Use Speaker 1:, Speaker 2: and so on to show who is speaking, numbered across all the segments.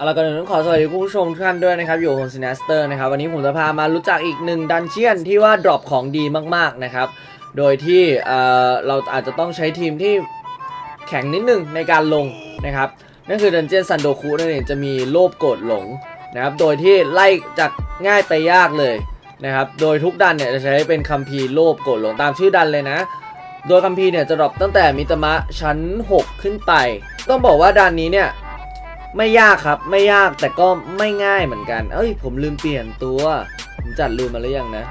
Speaker 1: เอาละก่อนอื่นต้องขอสวัสดีคุณผู้ชมทุกท่านด้วยนะครับ อยู่กับผมซินัสเตอร์นะครับ วันนี้ผมจะพามารู้จักอีกหนึ่งดันเจียนที่ว่าดรอปของดีมากๆนะครับ โดยที่เอ่อเราอาจจะต้องใช้ทีมที่แข็งนิดนึงในการลงนะครับ นั่นคือดันเจียนซันโดคุนั่นเองจะมีโลภโกรธหลงนะครับ โดยที่ไล่จากง่ายไปยากเลยนะครับ โดยทุกดันเนี่ยจะใช้เป็นคัมภีร์โลภโกรธหลงตามชื่อดันเลยนะ โดยคัมภีร์เนี่ยจะดรอปตั้งแต่มิตมะชั้น 6 ขึ้นไป ต้องบอกว่าดันนี้เนี่ย ไม่ยากครับ ไม่ยากแต่ก็ไม่ง่ายเหมือนกัน เอ้ย ผมลืมเปลี่ยนตัว ผมจัดลืมมาหรือยังนะ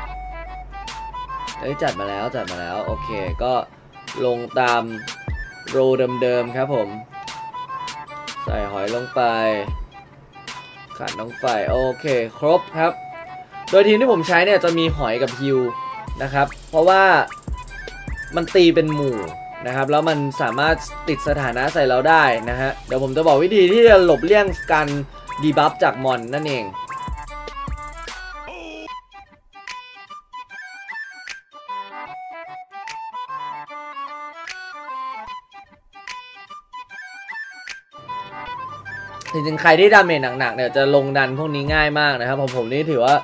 Speaker 1: เอ้ย จัดมาแล้วจัดมาแล้ว โอเค ก็ลงตามโรเดิมๆครับผม ใส่หอยลงไป ขาดน้องไฟ โอเค ครบครับ โดยทีมที่ผมใช้เนี่ยจะมีหอยกับฮิวนะครับ เพราะว่ามันตีเป็นหมู่ นะครับแล้วมันสามารถติดสถานะใส่เราได้นะฮะเดี๋ยวผมจะบอกวิธีที่จะหลบเลี่ยงการดีบัฟจากมอนนั่นเองจริงๆใครที่ดาเมจหนักๆเนี่ยจะลงดันพวกนี้ง่ายมากนะครับผมผมนี่ถือว่า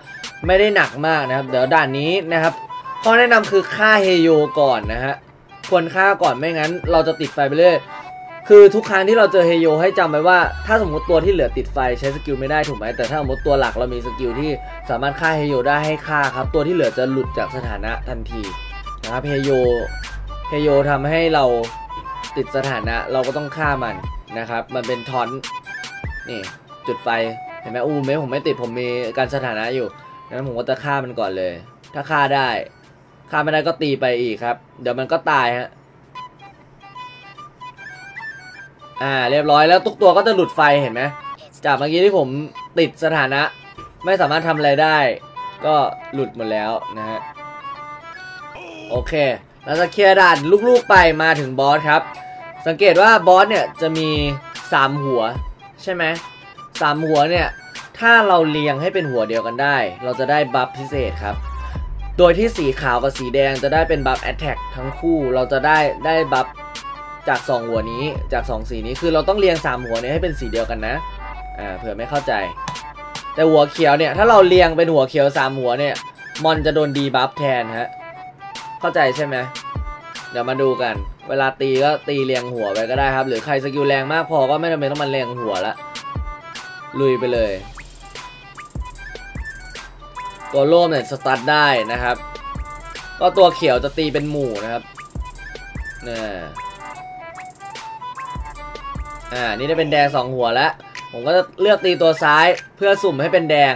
Speaker 1: ไม่ได้หนักมากนะครับ เดี๋ยวด่านนี้นะครับข้อแนะนำคือฆ่าเฮโยก่อนนะฮะ ควรฆ่าก่อนไม่งั้น เราจะติดไฟไปเรื่อยคือทุกครั้งที่เราเจอเฮโยให้จำไว้ว่า ถ้าสมมติตัวที่เหลือติดไฟใช้สกิลไม่ได้ถูกไหมแต่ถ้าสมมติตัวหลักเรามีสกิลที่สามารถฆ่าเฮโยได้ให้ฆ่าครับ ตัวที่เหลือจะหลุดจากสถานะทันทีนะครับเฮโยเฮโยทำให้เราติดสถานะเราก็ต้องฆ่ามันนะครับ มันเป็นทอนนี่จุดไฟเห็นไหมอู้ไม่ผมไม่ติดผมมีการสถานะอยู่นั้นผมก็จะฆ่ามันก่อนเลย ถ้าฆ่าได้ ฆ่าไม่ได้ก็ตีไปอีกครับ เดี๋ยวมันก็ตายฮะ อ่า เรียบร้อยแล้วทุกตัวก็จะหลุดไฟเห็นไหมจากเมื่อกี้ที่ผมติดสถานะ ไม่สามารถทำอะไรได้ ก็หลุดหมดแล้วนะฮะ โอเคเราจะเคลียร์ด่านลูกๆไปมาถึงบอสครับ สังเกตว่าบอสเนี่ยจะมี 3 หัว ใช่ไหมสามหัวเนี่ย ถ้าเราเรียงให้เป็นหัวเดียวกันได้ เราจะได้บัฟพิเศษครับ โดยที่สีขาวกับสีแดงจะได้เป็นบัฟแอตแทกทั้งคู่เราจะได้ได้บัฟจาก 2 หัวนี้จาก 2 สีนี้คือเราต้องเรียง 3 หัวนี้ให้เป็นสีเดียวกันนะอ่าเผื่อไม่เข้าใจ แต่หัวเขียวเนี่ยถ้าเราเรียงเป็นหัวเขียว 3 หัวเนี่ยมอนจะโดนดีบัฟแทนฮะเข้าใจใช่ไหมเดี๋ยวมาดูกัน เวลาตีก็ตีเรียงหัวไปก็ได้ครับ หรือใครสกิลแรงมากพอก็ไม่จำเป็นต้องมาเรียงหัวละลุยไปเลย ตัวโล่มเนี่ยสตาร์ทได้นะครับ ก็ตัวเขียวจะตีเป็นหมู่นะครับนี่อ่า นี่ได้เป็นแดงสองหัวแล้ว ผมก็จะเลือกตีตัวซ้ายเพื่อสุ่มให้เป็นแดง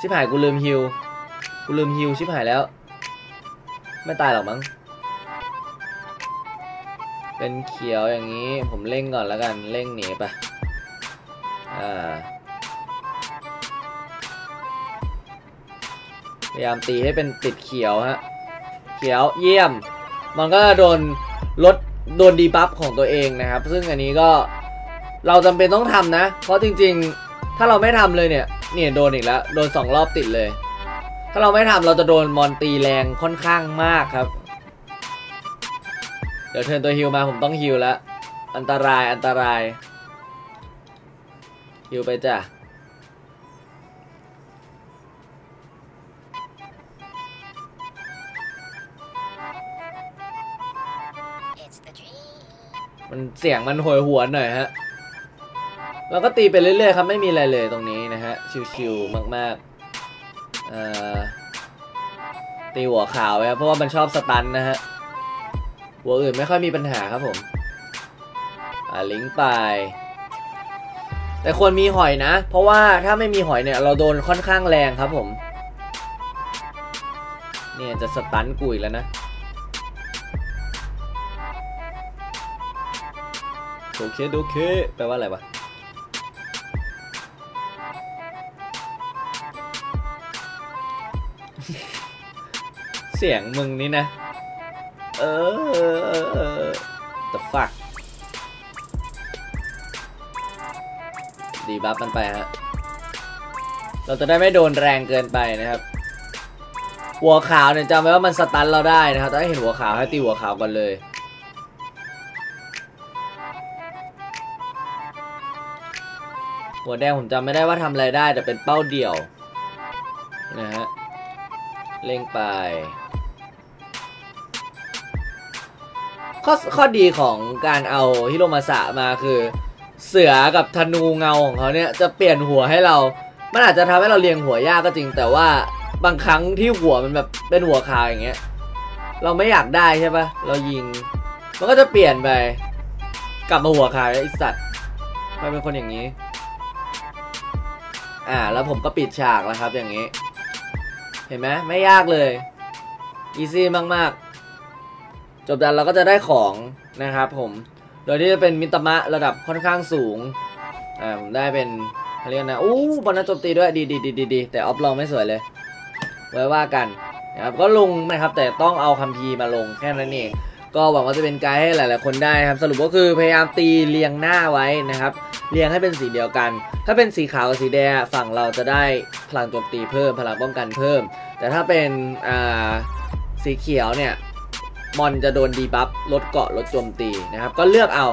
Speaker 1: ชิบหายกูลืมฮิว กูลืมฮิวชิบหายแล้ว ไม่ตายหรอกมั้ง เป็นเขียวอย่างนี้ ผมเร่งก่อนแล้วกันเร่งหนีไป อ่า พยายามตีให้เป็นติดเขียวฮะ เขียวเยี่ยม มันก็โดนลดโดนดีบัฟของตัวเองนะครับ ซึ่งอันนี้ก็เราจำเป็นต้องทำนะ เพราะจริงๆ ถ้าเราไม่ทำเลยเนี่ยเนี่ยโดนอีกแล้ว โดนสองรอบติดเลย ถ้าเราไม่ทำเราจะโดนมอนตีแรงค่อนข้างมากครับ เดี๋ยวเทิร์นตัวฮิวมาผมต้องฮิวแล้ว อันตรายอันตรายฮิวไปจ้ะ มันเสียงมันโหยหวนหน่อยฮะแล้วก็ตีไปเรื่อยๆครับไม่มีอะไรเลยตรงนี้นะฮะชิวๆมากๆตีหัวขาวไว้ครับเพราะว่ามันชอบสตันนะฮะหัวอื่นไม่ค่อยมีปัญหาครับผมอ่าลิงไปแต่ควรมีหอยนะ เพราะว่าถ้าไม่มีหอยเนี่ย เราโดนค่อนข้างแรงครับผม เนี่ยจะสตันกูอีกแล้วนะ โอเคโอเคแปลว่าอะไรวะเสียงมึงนี่นะ เออ the fuck ดีบัฟมันไปฮะ เราจะได้ไม่โดนแรงเกินไปนะครับ หัวขาวเนี่ยจำไว้ว่ามันสตันเราได้นะครับถ้าเห็นหัวขาวให้ตีหัวขาวก่อนเลย หัวแดงผมจำไม่ได้ว่าทำอะไรได้แต่เป็นเป้าเดี่ยวนะฮะเล็งไป ข้อข้อดีของการเอาฮิโรมาสะมาคือ เสือกับธนูเงาของเขาเนี่ยจะเปลี่ยนหัวให้เรา มันอาจจะทำให้เราเรียงหัวยากก็จริง แต่ว่าบางครั้งที่หัวมันแบบเป็นหัวขาวอย่างเงี้ย เราไม่อยากได้ใช่ปะเรายิง มันก็จะเปลี่ยนไป กลับมาหัวขาวไอ้สัตว์ทำไมเป็นคนอย่างนี้ อ่า แล้วผมก็ปิดฉากแล้วครับอย่างนี้ เห็นไหมไม่ยากเลยอีซี่มากๆ จบดันเราก็จะได้ของนะครับผม โดยที่จะเป็นมิตรมะระดับค่อนข้างสูง อ่า ผมได้เป็นเขารียกนะอู้บอลนัดโจมตีด้วยดีดีดีดีดีแต่ออฟลองไม่สวยเลย ไว้ว่ากันนะครับก็ลงนะครับแต่ต้องเอาคัมภีร์มาลงแค่นั้นเอง ก็หวังว่าจะเป็นไกด์ให้หลาย ๆ คนได้ครับ สรุปก็คือพยายามตีเรียงหน้าไว้นะครับ เรียงให้เป็นสีเดียวกัน ถ้าเป็นสีขาวกับสีแดงฝั่งเราจะได้พลังโจมตีเพิ่ม พลังป้องกันเพิ่ม แต่ถ้าเป็นสีเขียวเนี่ยมอนจะโดนดีบัฟลดเกาะลดโจมตีนะครับ ก็เลือกเอา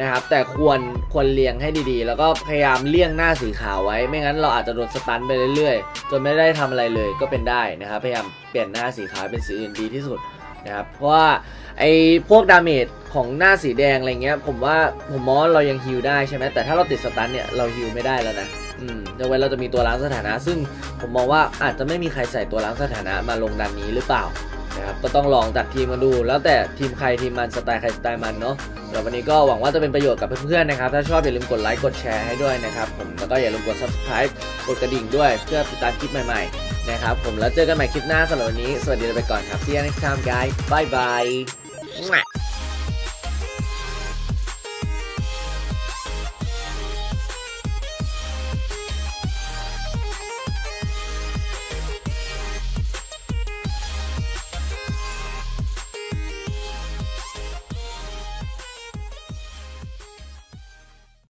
Speaker 1: นะครับ แต่ควรควรเลียงให้ดีๆ แล้วก็พยายามเลี่ยงหน้าสีขาวไว้ ไม่งั้นเราอาจจะโดนสตันไปเรื่อยๆ จนไม่ได้ทำอะไรเลยก็เป็นได้นะครับ พยายามเปลี่ยนหน้าสีขาวเป็นสีอื่นดีที่สุด นะครับ เพราะว่าไอ้พวกดาเมจของหน้าสีแดงอะไรเงี้ย ผมว่าผมมองเรายังฮิลได้ใช่ไหมแต่ถ้าเราติดสตันเนี่ยเราฮิลไม่ได้แล้วนะอืมยกเว้นเราจะมีตัวล้างสถานะ ซึ่งผมมองว่าอาจจะไม่มีใครใส่ตัวล้างสถานะมาลงดันนี้หรือเปล่า นะครับก็ต้องลองจัดทีมมาดู แล้วแต่ทีมใครทีมมันสไตล์ใครสไตล์มันเนาะเดี๋ยววันนี้ก็หวังว่าจะเป็นประโยชน์กับเพื่อนๆนะครับ ถ้าชอบอย่าลืมกดไลค์กดแชร์ให้ด้วยนะครับผมแล้วก็อย่าลืมกด subscribe กดกระดิ่งด้วยเพื่อติดตามคลิปใหม่ๆนะครับผมแล้วเจอกันใหม่คลิปหน้าสำหรับวันนี้ สวัสดีไปก่อนครับ see you next time guys bye bye